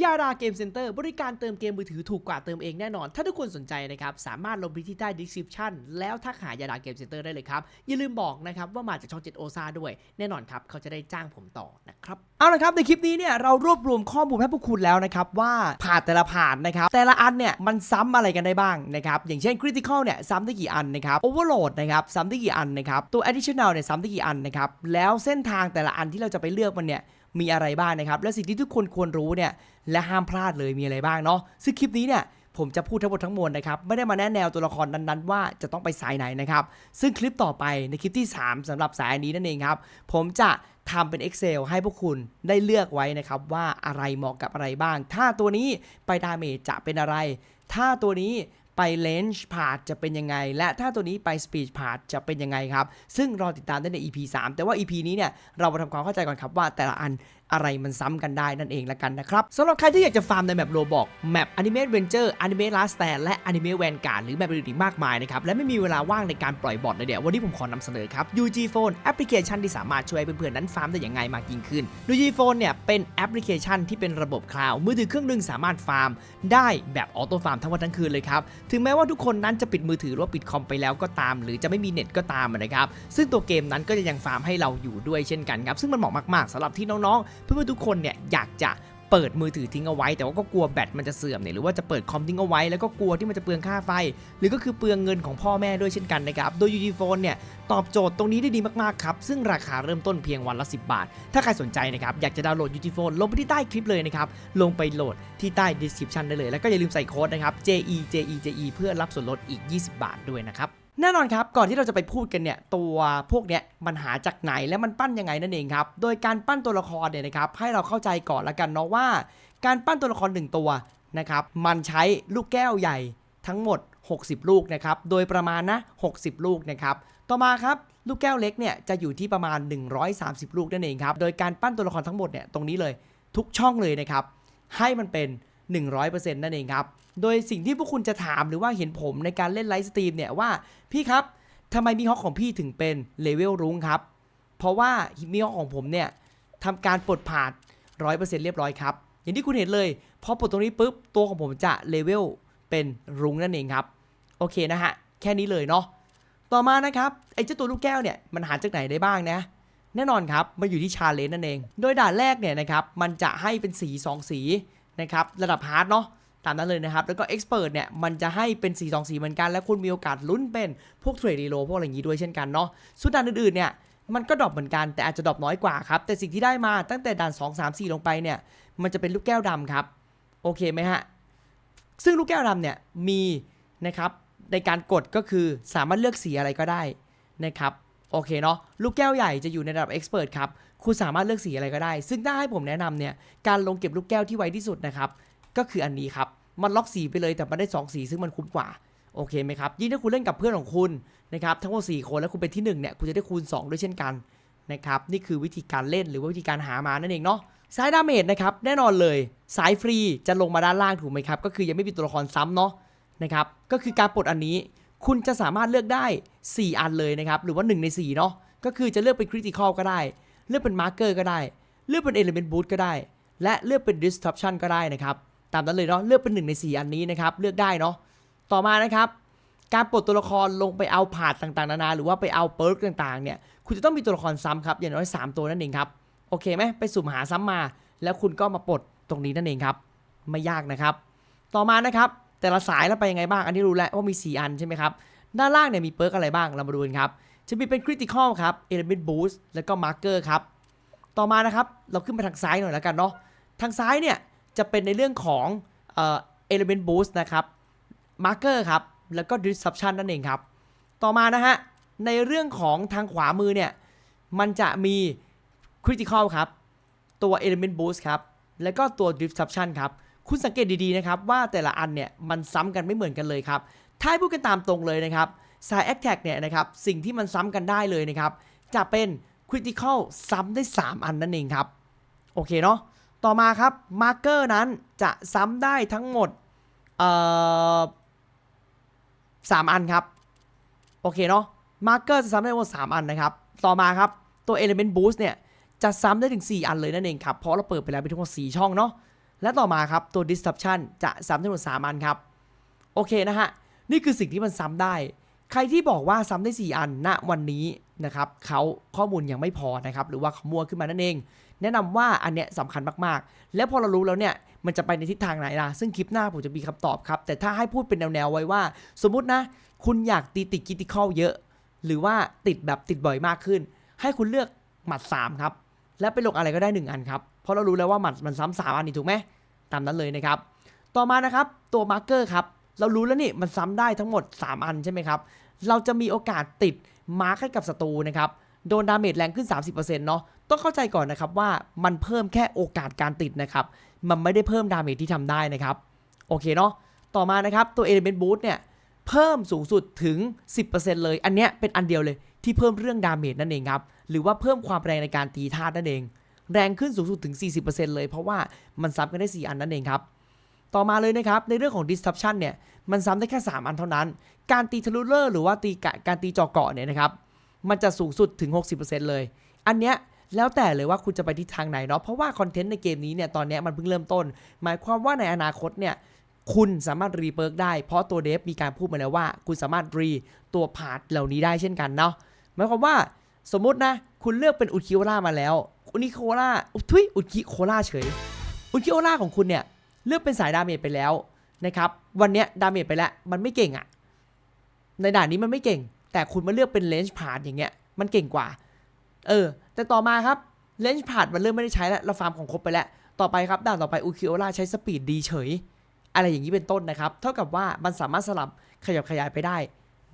ยาดาเกมเซ็นเตอร์บริการเติมเกมมือถือถูกกว่าเติมเองแน่นอน ถ้าทุกคนสนใจนะครับ สามารถลงไปที่ใต้ description แล้วทักหายาดาเกมเซ็นเตอร์ได้เลยครับ อย่าลืมบอกนะครับ ว่ามาจากช่อง 7 โอซาด้วย แน่นอนครับ เขาจะได้จ้างผมต่อนะครับ เอาละครับ ในคลิปนี้เนี่ยเรารวบรวมข้อมูลให้พวกคุณแล้วนะครับ ว่าผ่านแต่ละผ่านนะครับ แต่ละอันเนี่ยมันซ้ำอะไรกันได้บ้างนะครับอย่างเช่น critical เนี่ยซ้ำได้กี่อันนะครับ overload นะครับซ้ำได้กี่อันนะครับตัว additional เนี่ยซ้ำได้กี่อันนะครับแล้วเส้นทางแต่ละอันที่เราจะไปเลือกมันเนี่ย มีอะไรบ้างนะครับ และสิ่งที่ทุกคนควรรู้เนี่ยและห้ามพลาดเลยมีอะไรบ้างเนาะซึ่งคลิปนี้เนี่ยผมจะพูดทั้งหมดทั้งมวลนะครับ ไม่ได้มาแนะแนวตัวละครนั้นๆ ว่าจะต้องไปสายไหนนะครับ ซึ่งคลิปต่อไปในคลิปที่ 3สำหรับสายนี้นั่นเองครับ ผมจะทำเป็น Excel ให้พวกคุณได้เลือกไว้นะครับ ว่าอะไรเหมาะกับอะไรบ้าง ถ้าตัวนี้ไปดาเมจจะเป็นอะไร ถ้าตัวนี้ ไปเลนจ์พาร์จะเป็นยังไง และถ้าตัวนี้ไปสปีดพาร์จะเป็นยังไงครับ ซึ่งรอติดตามได้ใน EP 3 แต่ว่า EP นี้เนี่ยเรามาทำความเข้าใจก่อนครับว่าแต่ละอัน อะไรมันซ้ำกันได้นั่นเองละกันนะครับสำหรับใครที่อยากจะฟาร์มในแมปโรบอกแมป Anime Adventure Anime Last Stand และ Anime Vanguard หรือแมปอื่นอีกมากมายนะครับและไม่มีเวลาว่างในการปล่อยบอทเลยเดี๋ยววันนี้ผมขอนำเสนอครับ UG Phone แอปพลิเคชันที่สามารถช่วยเพื่อนๆนั้นฟาร์มได้อย่างง่ายมากยิ่งขึ้น UG Phone เนี่ยเป็นแอปพลิเคชันที่เป็นระบบคลาวด์มือถือเครื่องหนึงสามารถฟาร์ม ได้แบบออโต้ฟาร์มทั้งวันทั้งคืนเลยครับถึงแม้ว่าทุกคนนั้นจะปิดมือถือหรือว่าปิดคอมไปแล้วก็ตาม หรือจะไม่มีเน็ตก็ตามนะครับซึ่งตัวเกมนั้นก็จะยังฟาร์มให้เราอยู่ด้วยเช่นกันครับซึ่งมันเหมาะมากๆสำหรับที่น้องๆเพื่อนๆทุกคนเนี่ยอยากจะเปิดมือถือทิ้งเอาไว้ แต่ว่าก็กลัวแบตมันจะเสื่อมเนี่ยหรือว่าจะเปิดคอมทิ้งเอาไว้แล้วก็กลัวที่มันจะเปลืองค่าไฟ หรือก็คือเปลืองเงินของพ่อแม่ด้วยเช่นกันนะครับ โดย UG Phone เนี่ยตอบโจทย์ตรงนี้ได้ดีมากๆครับ ซึ่งราคาเริ่มต้นเพียงวันละ 10 บาท ถ้าใครสนใจนะครับอยากจะดาวน์โหลด UG Phone ลงไปที่ใต้คลิปเลยนะครับ ลงไปโหลดที่ใต้ description ได้เลย แล้วก็อย่าลืมใส่โค้ดนะครับ JE JE JE เพื่อรับส่วนลดอีก 20 บาทด้วยนะครับ แน่นอนครับ ก่อนที่เราจะไปพูดกันเนี่ย ตัวพวกเนี้ยมันหาจากไหนและมันปั้นยังไงนั่นเองครับ โดยการปั้นตัวละครเนี่ยนะครับ ให้เราเข้าใจก่อนละกันเนาะว่า การปั้นตัวละครหนึ่งตัวนะครับ มันใช้ลูกแก้วใหญ่ทั้งหมด 60 ลูกนะครับ โดยประมาณนะ 60 ลูกนะครับ ต่อมาครับลูกแก้วเล็กเนี่ยจะอยู่ที่ประมาณ 130 ลูกนั่นเองครับ โดยการปั้นตัวละครทั้งหมดเนี่ยตรงนี้เลยทุกช่องเลยนะครับ ให้มันเป็น 100%นั่นเองครับ โดยสิ่งที่พวกคุณจะถามหรือว่าเห็นผมในการเล่นไลฟ์สตรีมเนี่ยว่าพี่ครับทำไมมีฮอกของพี่ถึงเป็นเลเวลรุ้งครับ เพราะว่ามีฮอกของผมเนี่ยทำการปลดผ่าน100%เรียบร้อยครับ อย่างที่คุณเห็นเลยพอปลดตรงนี้ปุ๊บตัวของผมจะเลเวลเป็นรุ้งนั่นเองครับ โอเคนะฮะแค่นี้เลยเนาะต่อมานะครับไอ้เจ้าตัวลูกแก้วเนี่ยมันหาจากไหนได้บ้างนะแน่นอนครับมันอยู่ที่ชาเลนจ์นั่นเอง โดยด่านแรกเนี่ยนะครับมันจะให้เป็นสี 2 สี นะครับระดับฮาร์ดเนาะตามนั้นเลยนะครับ แล้วก็เอ็กซ์เพรสเนี่ย มันจะให้เป็นสี2สีเหมือนกัน และคุณมีโอกาสลุ้นเป็นพวกเทรดดีโลพวกอะไรอย่างนี้ด้วยเช่นกันเนาะส่วนด่านอื่นๆเนี่ย มันก็ดรอปเหมือนกันแต่อาจจะดรอปน้อยกว่าครับ แต่สิ่งที่ได้มาตั้งแต่ด่าน 2 3 4 ลงไปเนี่ย มันจะเป็นลูกแก้วดำครับ โอเคไหมฮะ ซึ่งลูกแก้วดำเนี่ยมีนะครับในการกดก็คือสามารถเลือกสีอะไรก็ได้นะครับโอเคเนาะลูกแก้วใหญ่จะอยู่ในระดับ Expert ครับ คุณสามารถเลือกสีอะไรก็ได้ ซึ่งถ้าให้ผมแนะนำเนี่ย การลงเก็บลูกแก้วที่ไวที่สุดนะครับ ก็คืออันนี้ครับ มันล็อกสีไปเลยแต่มันได้ 2 สีซึ่งมันคุ้มกว่า โอเคไหมครับ ยิ่งถ้าคุณเล่นกับเพื่อนของคุณนะครับ ทั้งหมด4คนแล้วคุณเป็นที่1เนี่ย คุณจะได้คูณ 2 ด้วยเช่นกันนะครับ นี่คือวิธีการเล่นหรือว่าวิธีการหามานั่นเองเนาะ สายดาเมจนะครับ แน่นอนเลย สายฟรีจะลงมาด้านล่างถูกไหมครับ ก็คือยังไม่มีตัวละครซ้ำเนาะนะครับ ก็คือการปลดอันนี้ คุณจะสามารถเลือกได้ 4 อันเลยนะครับ หรือว่า 1 ใน4เนาะ ก็คือจะเลือกเป็นคริติคอลก็ได้ เลือกเป็นมาร์เกอร์ก็ได้ เลือกเป็นเอลิเมนต์บูทก็ได้ และเลือกเป็น disruption ก็ได้นะครับ ตามนั้นเลยเนาะเลือกเป็น1ใน 4 อันนี้นะครับ เลือกได้เนาะต่อมานะครับ การปลดตัวละครลงไปเอาผาดต่างๆ นานา หรือว่าไปเอาเปิร์กต่างๆเนี่ยคุณจะต้องมีตัวละครซ้ำครับอย่างน้อย 3 ตัวนั่นเองครับโอเคไหมไปสุ่มหาซ้ำมา แล้วคุณก็มาปลดตรงนี้นั่นเองครับไม่ยากนะครับ ต่อมานะครับแต่ละสายแล้วไปยังไงบ้างอันนี้รู้แล้วว่ามี 4 อันใช่ไหมครับด้านล่างเนี่ยมีเปิร์กอะไรบ้างเรามาดูกันครับ จะมีเป็น Critical ครับ Element Boost แล้วก็ Marker ครับ ต่อมานะครับ เราขึ้นไปทางซ้ายหน่อยแล้วกันเนาะ ทางซ้ายเนี่ย จะเป็นในเรื่องของเอ่อ Element Boost นะครับ Marker ครับ แล้วก็ Disruption นั่นเองครับ ต่อมานะฮะ ในเรื่องของทางขวามือเนี่ย มันจะมี Critical ครับ ตัว Element Boost ครับ แล้วก็ตัว Disruption ครับ คุณสังเกตดีๆนะครับว่าแต่ละอันเนี่ย มันซ้ำกันไม่เหมือนกันเลยครับ ถ้าพูดกันตามตรงเลยนะครับ สาย Attack เนี่ยนะครับสิ่งที่มันซ้ำกันได้เลยนะครับจะเป็น Critical ซ้ำได้ 3 อันนั่นเองครับ โอเคเนาะต่อมาครับ Marker นั้นจะซ้ำได้ทั้งหมดสามอันครับโอเคเนาะ Marker จะซ้ำได้ทั้งหมด3อันนะครับต่อมาครับตัว Element Boost เนี่ยจะซ้ำได้ถึง 4 อันเลยนั่นเองครับเพราะเราเปิดไปแล้วเป็นทั้งหมด4ช่องเนาะและต่อมาครับตัว disruption จะซ้ำทั้งหมด3อันครับโอเคนะฮะนี่คือสิ่งที่มันซ้ำได้ ใครที่บอกว่าซ้ำได้ 4 อันณวันนี้นะครับเขาข้อมูลยังไม่พอนะครับหรือว่าเขามัวขึ้นมานั่นเอง แนะนำว่าอันเนี้ยสำคัญมากๆ แล้วพอเรารู้แล้วเนี่ยมันจะไปในทิศทางไหนล่ะ ซึ่งคลิปหน้าผมจะมีคำตอบครับ แต่ถ้าให้พูดเป็นแนวๆไว้ว่า สมมุตินะ คุณอยากตีติดกิติคอลเยอะ หรือว่าติดแบบติดบ่อยมากขึ้น ให้คุณเลือกหมัด 3 ครับ และไปลงอะไรก็ได้ 1 อันครับเพราะเรารู้แล้วว่าหมัดมันซ้ำสามอันนี่ถูกไหมตามนั้นเลยนะครับต่อมานะครับตัวมาร์กเกอร์ครับเรารู้แล้วนี่มันซ้ำได้ทั้งหมด 3 อันใช่ไหมครับ เราจะมีโอกาสติดมาร์กให้กับศัตรูนะครับ โดนดาเมจแรงขึ้น 30%เนาะต้องเข้าใจก่อนนะครับว่ามันเพิ่มแค่โอกาสการติดนะครับ มันไม่ได้เพิ่มดาเมจที่ทำได้นะครับ โอเคเนาะต่อมานะครับตัว Element Boost เนี่ยเพิ่มสูงสุดถึง 10%เลย อันเนี้ยเป็นอันเดียวเลยที่เพิ่มเรื่องดาเมจนั่นเองครับ หรือว่าเพิ่มความแรงในการตีธาตุนั่นเอง แรงขึ้นสูงสุดถึง 40%เลย เพราะว่ามันซ้ำกันได้ 4 อันนั่นเองครับ ต่อมาเลยนะครับ ในเรื่องของ disruption เนี่ย มันซ้ำได้แค่ 3 อันเท่านั้น การตีทะลุเลอร์หรือว่าตีกะการตีเจอเกาะเนี่ยนะครับ มันจะสูงสุดถึง 60%เลย อันเนี้ยแล้วแต่เลยว่าคุณจะไปทิศทางไหนเนาะ เพราะว่าคอนเทนต์ในเกมนี้เนี่ยตอนนี้มันเพิ่งเริ่มต้น หมายความว่าในอนาคตเนี่ยคุณสามารถรีเปิร์กได้ เพราะตัวเดฟมีการพูดมาแล้วว่า คุณสามารถรีตัวพาร์ทเหล่านี้ได้เช่นกันเนาะ หมายความว่าสมมุตินะ คุณเลือกเป็นอุคิโอล่ามาแล้วอุนิโคล่าอุทุยอุคิโคล่าเฉย อุคิโอล่าของคุณเนี่ย เลือกเป็นสายดาเมจไปแล้วนะครับ วันเนี้ยดาเมจไปแล้ว มันไม่เก่งอะ่ะ ในด่านนี้มันไม่เก่ง แต่คุณมาเลือกเป็นเลนจ์พาร์อย่างเงี้ย มันเก่งกว่า เออ แต่ต่อมาครับเลนจ์พาร์มันเริ่มไม่ได้ใช้แล้ว เราฟาร์มของครบไปแล้ว ต่อไปครับ ด่านต่อไปอุคิโอล่าใช้สปีดดีเฉย อะไรอย่างนี้เป็นต้นนะครับ เท่ากับว่ามันสามารถสลับขยับขยายไปได้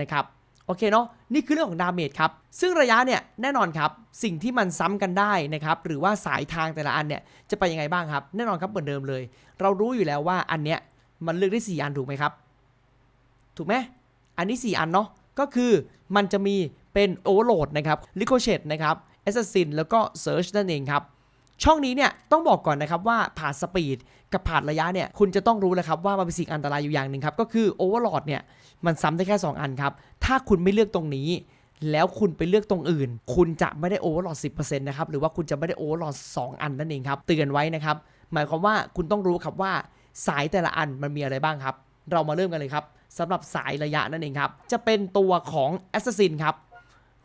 นะครับ โอเคเนาะนี่คือเรื่องของดาเมจครับ ซึ่งระยะเนี่ยแน่นอนครับ สิ่งที่มันซ้ำกันได้นะครับหรือว่าสายทางแต่ละอันเนี่ยจะไปยังไงบ้างครับ แน่นอนครับเหมือนเดิมเลย เรารู้อยู่แล้วว่าอันเนี้ยมันเลือกได้ 4 อันถูกไหมครับ ถูกไหมอันนี้ 4 อันเนาะก็คือมันจะมีเป็น Overload นะครับ Ricochet นะครับ Assassin แล้วก็ Search นั่นเองครับ ช่องนี้เนี่ยต้องบอกก่อนนะครับว่าผ่านสปีดกับผ่านระยะเนี่ยคุณจะต้องรู้แล้วครับว่ามันเป็นสิ่งอันตรายอยู่อย่างหนึ่งครับก็คือ Overlord เนี่ยมันซ้ำได้แค่ 2 อันครับถ้าคุณไม่เลือกตรงนี้แล้วคุณไปเลือกตรงอื่น คุณจะไม่ได้ Overlord 10%นะครับหรือว่าคุณจะไม่ได้ Overlord 2อันนั่นเองครับเตือนไว้นะครับหมายความว่าคุณต้องรู้ครับว่าสายแต่ละอันมันมีอะไรบ้างครับ เรามาเริ่มกันเลยครับสำหรับสายระยะนั่นเองครับ จะเป็นตัวของ Assassin ครับ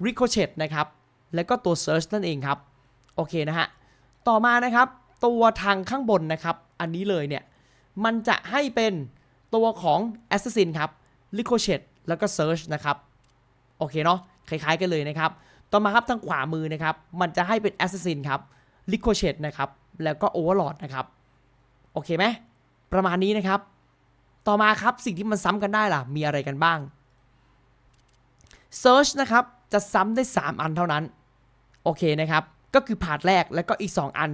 Ricochet นะครับ แล้วก็ตัว Search นั่นเองครับ โอเคนะฮะ ต่อมานะครับ ตัวทางข้างบนนะครับ อันนี้เลยเนี่ย มันจะให้เป็นตัวของ Assassin ครับ Ricochet แล้วก็ Search นะครับ โอเคเนาะคล้ายๆกันเลยนะครับ ต่อมาครับทางขวามือนะครับ มันจะให้เป็น Assassin ครับ Ricochet นะครับ แล้วก็ Overlord นะครับ โอเคไหมประมาณนี้นะครับ ต่อมาครับสิ่งที่มันซ้ำกันได้ล่ะ มีอะไรกันบ้าง Search นะครับ จะซ้ำได้ 3 อันเท่านั้น โอเคนะครับ ก็คือผาดแรกแล้วก็อีก 2 อัน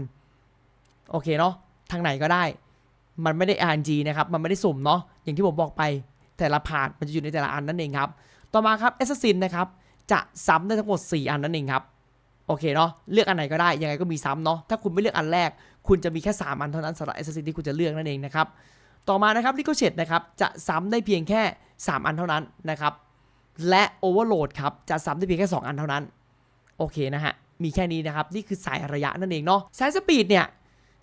โอเคเนาะทางไหนก็ได้ มันไม่ได้ RNG นะครับ มันไม่ได้สุ่มเนาะอย่างที่ผมบอกไป แต่ละผาดมันจะอยู่ในแต่ละอันนั่นเองครับ ต่อมาครับ Assassin นะครับจะซ้ำได้ทั้งหมด 4 อันนั่นเองครับโอเคเนาะเลือกอันไหนก็ได้ยังไงก็มีซ้ำเนาะถ้าคุณไม่เลือกอันแรก คุณจะมีแค่ 3 อันเท่านั้นสำหรับ Assassin ที่คุณจะเลือกนั่นเองนะครับต่อมานะครับ Ricochet นะครับจะซ้ำได้เพียงแค่ 3 อันเท่านั้นนะครับและ Overload ครับจะซ้ำได้เพียงแค่ 2 อันเท่านั้นโอเคนะฮะ มีแค่นี้นะครับ นี่คือสายระยะนั่นเองเนาะสายสปีดเนี่ย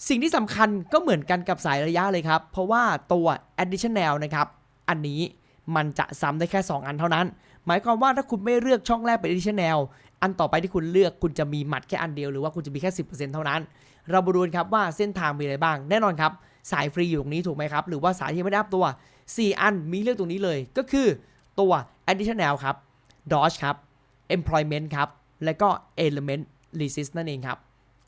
สิ่งที่สำคัญก็เหมือนกันกับสายระยะเลยครับ เพราะว่าตัว additional นะครับ อันนี้มันจะซ้ำได้แค่ 2 อันเท่านั้น หมายความว่าถ้าคุณไม่เลือกช่องแรกเป็น additional อันต่อไปที่คุณเลือกคุณจะมีหมัดแค่อันเดียวหรือว่าคุณจะมีแค่ 10%เท่านั้น เรามาดูกันครับว่าเส้นทางมีอะไรบ้าง แน่นอนครับ สายฟรีอยู่ตรงนี้ถูกไหมครับ หรือว่าสายที่ไม่ได้อัพตัว 4 อันมีเลือกตรงนี้เลย ก็คือตัว additional ครับ dodge ครับ employment ครับ และก็ element resist นั่นเองครับ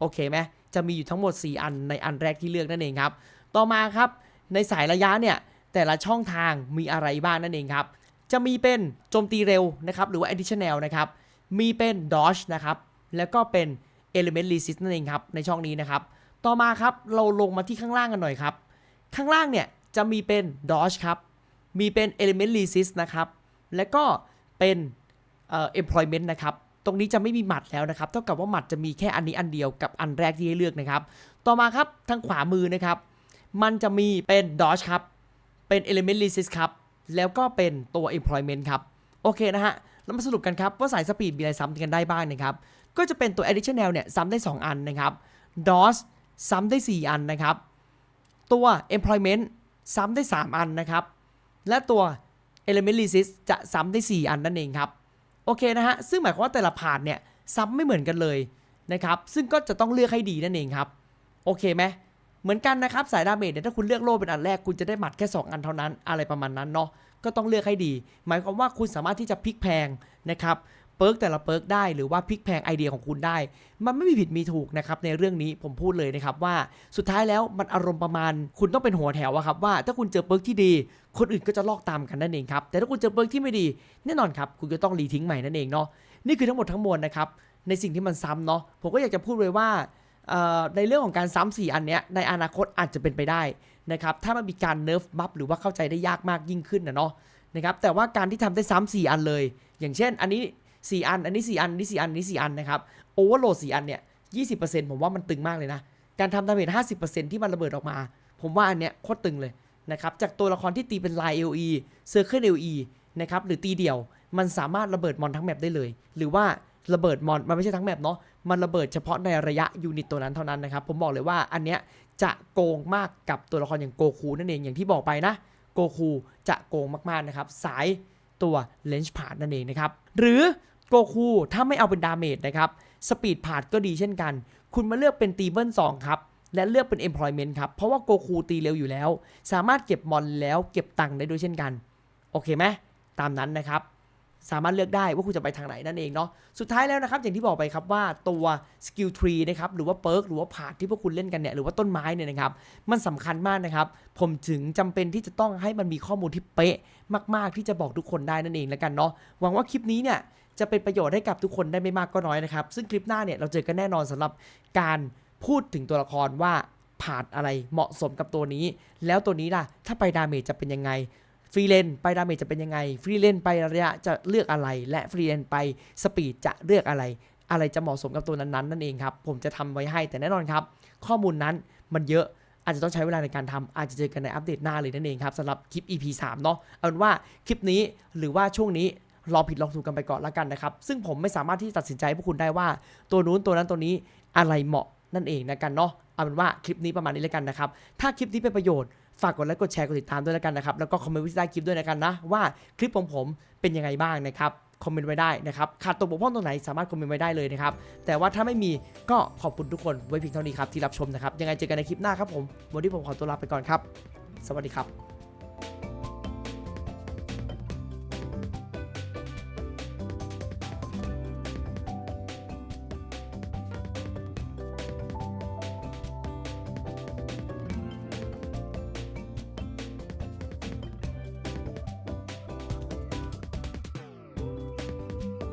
โอเคไหมจะมีอยู่ทั้งหมด 4 อันในอันแรกที่เลือกนั่นเองครับ ต่อมาครับ ในสายระยะเนี่ย แต่ละช่องทางมีอะไรบ้างนั่นเองครับ จะมีเป็นโจมตีเร็วนะครับ หรือว่า additional นะครับ มีเป็น dodge นะครับ แล้วก็เป็น element resist นั่นเองครับ ในช่องนี้นะครับ ต่อมาครับ เราลงมาที่ข้างล่างกันหน่อยครับ ข้างล่างเนี่ยจะมีเป็น dodge ครับ มีเป็น element resist นะครับ แล้วก็เป็น employment นะครับ ตรงนี้จะไม่มีหมัดแล้วนะครับ เท่ากับว่าหมัดจะมีแค่อันนี้อันเดียวกับอันแรกที่ให้เลือกนะครับ ต่อมาครับทางขวามือนะครับ มันจะมีเป็น dodge ครับ เป็น element resist ครับ แล้วก็เป็นตัว employment ครับ โอเคนะฮะเรามาสรุปกันครับว่าสายสปีดมีอะไรซ้ำกันได้บ้างนะครับ ก็จะเป็นตัว additional เนี่ยซ้ำได้ 2 อันนะครับ dodge ซ้ำได้ 4 อันนะครับ ตัว employment ซ้ำได้ 3 อันนะครับ และตัว element resist จะซ้ำได้ 4 อันนั่นเองครับ โอเคนะฮะ ซึ่งหมายความว่าแต่ละผ่านเนี่ยซ้ำไม่เหมือนกันเลยนะครับ ซึ่งก็จะต้องเลือกให้ดีนั่นเองครับ โอเคไหมเหมือนกันนะครับสายดาเมจเนี่ยถ้าคุณเลือกโล่เป็นอันแรก คุณจะได้หมัดแค่ 2 อันเท่านั้นอะไรประมาณนั้นเนาะ ก็ต้องเลือกให้ดี หมายความว่าคุณสามารถที่จะพลิกแพงนะครับ เปิร์กแต่ละเปิร์กได้หรือว่าพลิกแพงไอเดียของคุณได้ มันไม่มีผิดมีถูกนะครับในเรื่องนี้ผมพูดเลยนะครับว่าสุดท้ายแล้วมันอารมณ์ประมาณ คุณต้องเป็นหัวแถวอะครับว่าถ้าคุณเจอเปิร์กที่ดี คนอื่นก็จะลอกตามกันนั่นเองครับแต่ถ้าคุณเจอเปิร์กที่ไม่ดีแน่นอนครับคุณก็ต้องรีทิ้งใหม่นั่นเองเนาะนี่คือทั้งหมดทั้งมวลนะครับในสิ่งที่มันซ้ำเนาะผมก็อยากจะพูดเลยว่าในเรื่องของการซ้ำสี่อันเนี้ยในอนาคตอาจจะเป็นไปได้นะครับถ้ามันมีการเนิร์ฟบัฟหรือว่าเข้าใจได้ยากมากยิ่งขึ้นนะเนาะนะครับแต่ว่าการที่ทำได้ซ้ำสี่อันเลย อย่างเช่น อันนี้ 4อัน อันนี้4อันอัน นี้4อันอัน นี้4อันนะครับ โอเวอร์โหลด4อันเนี่ย20%ผมว่ามันตึงมากเลยนะ การทำดาเมจ50%ที่มันระเบิดออกมา ผมว่าอันเนี้ยโคตรตึงเลยนะครับ จากตัวละครที่ตีเป็นลาย LE Circle LE นะครับ หรือตีเดี่ยว มันสามารถระเบิดมอนทั้งแมปได้เลย หรือว่าระเบิดมอน มันไม่ใช่ทั้งแมปเนาะ มันระเบิดเฉพาะในระยะยูนิตตัวนั้นเท่านั้นนะครับ ผมบอกเลยว่าอันเนี้ยจะโกงมากกับตัวละครอย่างโกคูนั่นเอง อย่างที่บอกไปนะ โกคูจะโกงมากๆนะครับ สายตัวเลนจ์พาดนั่นเองนะครับ หรือ โกคูถ้าไม่เอาเป็นดาเมจนะครับสปีดพาดก็ดีเช่นกัน คุณมาเลือกเป็นตีเบิล2ครับ และเลือกเป็น employment ครับ เพราะว่าโกคูตีเร็วอยู่แล้ว สามารถเก็บมอนแล้วเก็บตังค์ได้ด้วยเช่นกัน โอเคไหมตามนั้นนะครับ สามารถเลือกได้ว่าคุณจะไปทางไหนนั่นเองเนาะสุดท้ายแล้วนะครับ อย่างที่บอกไปครับว่าตัว skill tree นะครับหรือว่าเปิร์กหรือว่าผาดที่พวกคุณเล่นกันเนี่ยหรือว่าต้นไม้เนี่ยนะครับมันสำคัญมากนะครับผมถึงจำเป็นที่จะต้องให้มันมีข้อมูลที่เป๊ะมาก ๆ ที่จะบอกทุกคนได้นั่นเองแล้วกันเนาะหวังว่าคลิปนี้เนี่ย จะเป็นประโยชน์ให้กับทุกคนได้ไม่มากก็น้อยนะครับ ซึ่งคลิปหน้าเนี่ยเราเจอกันแน่นอนสำหรับการพูดถึงตัวละครว่าผาดอะไรเหมาะสมกับตัวนี้ แล้วตัวนี้ล่ะ ถ้าไปดาเมจจะเป็นยังไง ฟรีเลนไปดาเมจจะเป็นยังไง ฟรีเลนไประยะจะเลือกอะไร และฟรีเลนไปสปีดจะเลือกอะไร อะไรจะเหมาะสมกับตัวนั้นๆนนั่นเองครับ ผมจะทำไว้ให้แต่แน่นอนครับ ข้อมูลนั้นมันเยอะอาจจะต้องใช้เวลาในการทำอาจจะเจอกันในอัปเดตหน้าเลยนั่นเองครับสำหรับคลิป EP 3 เนาะเอาเป็นว่าคลิปนี้หรือว่าช่วงนี้ ลองผิดลองถูกกันไปก่อนละกันนะครับ ซึ่งผมไม่สามารถที่จะตัดสินใจพวกคุณได้ว่า ตัวนู้นตัวนั้นตัวนี้อะไรเหมาะนั่นเองนะกันเนาะเอาเป็นว่าคลิปนี้ประมาณนี้แล้วกันนะครับ ถ้าคลิปนี้เป็นประโยชน์ฝากกดไลค์กดแชร์กดติดตามด้วยแล้วกันนะครับ แล้วก็คอมเมนต์ไว้ที่ใต้คลิปด้วยนะกันนะ ว่าคลิปของผมเป็นยังไงบ้างนะครับคอมเมนต์ไว้ได้นะครับขาดตกบกพร่องตรงไหนสามารถคอมเมนต์ไว้ได้เลยนะครับ แต่ว่าถ้าไม่มีก็ขอบคุณทุกคนไว้เพียงเท่านี้ครับที่รับชมนะครับยังไงเจอกันในคลิปหน้าครับผมวันนี้ผมขอตัวลาไปก่อนครับ สวัสดีครับ